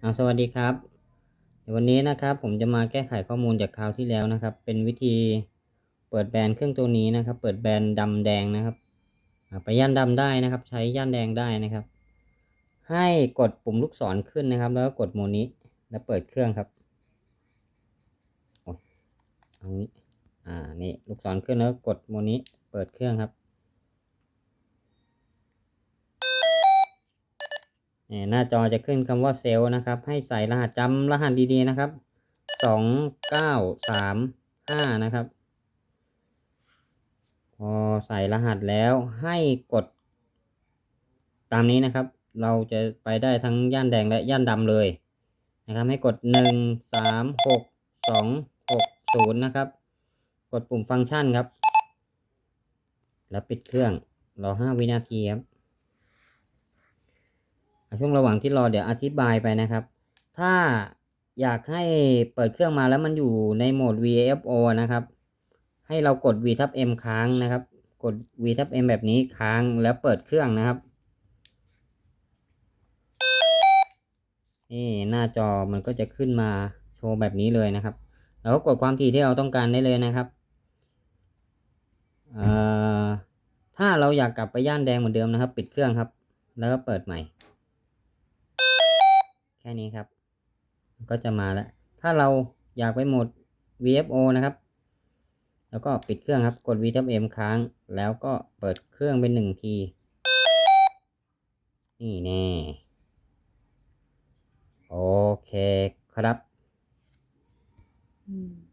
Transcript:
เอาสวัสดีครับ วันนี้นะครับผมจะมาแก้ไขข้อมูลจากคราวที่แล้วนะครับ เป็นวิธีเปิดแบรนด์เครื่องตัวนี้นะครับ เปิดแบรนด์ดำแดงนะครับไปย่านดำได้นะครับ ใช้ย่านแดงได้นะครับ ให้กดปุ่มลูกศรขึ้นนะครับ แล้วก็กดโมนี้แล้วเปิดเครื่องครับโอ้ยเอานี้อ่านี่ลูกศรขึ้นแล้วกดโมนี้เปิดเครื่องครับ เนี่ย หน้าจอจะขึ้นคำว่าเซลล์นะครับ ให้ใส่รหัสจำรหัสดีๆนะครับสองเก้าสามห้านะครับ พอใส่รหัสแล้วให้กด ตามนี้นะครับ เราจะไปได้ทั้งย่านแดงและย่านดำเลยนะครับ ให้กดหนึ่งสามหกสองหกศูนย์นะครับ กดปุ่มฟังก์ชันครับ แล้วปิดเครื่องรอห้าวินาทีครับ ช่วงระหว่างที่รอเดี๋ยวอธิบายไปนะครับ ถ้าอยากให้เปิดเครื่องมาแล้วมันอยู่ในโหมด VFO นะครับ ให้เรากด V ทับ M ค้างนะครับ กด V ทับ M แบบนี้ค้างแล้วเปิดเครื่องนะครับนี่หน้าจอมันก็จะขึ้นมาโชว์แบบนี้เลยนะครับแล้วก็กดความถี่ที่เราต้องการได้เลยนะครับถ้าเราอยากกลับไปย่านแดงเหมือนเดิมนะครับ ปิดเครื่องครับ แล้วก็เปิดใหม่ ค่นี้ครับ ก็จะมาแล้ว ถ้าเราอยากไปโหมด VFO นะครับ แล้วก็ปิดเครื่องครับ กด V M ค้าง แล้วก็เปิดเครื่องเป็นหนึ่งที นี่แน่ โอเคครับ อืม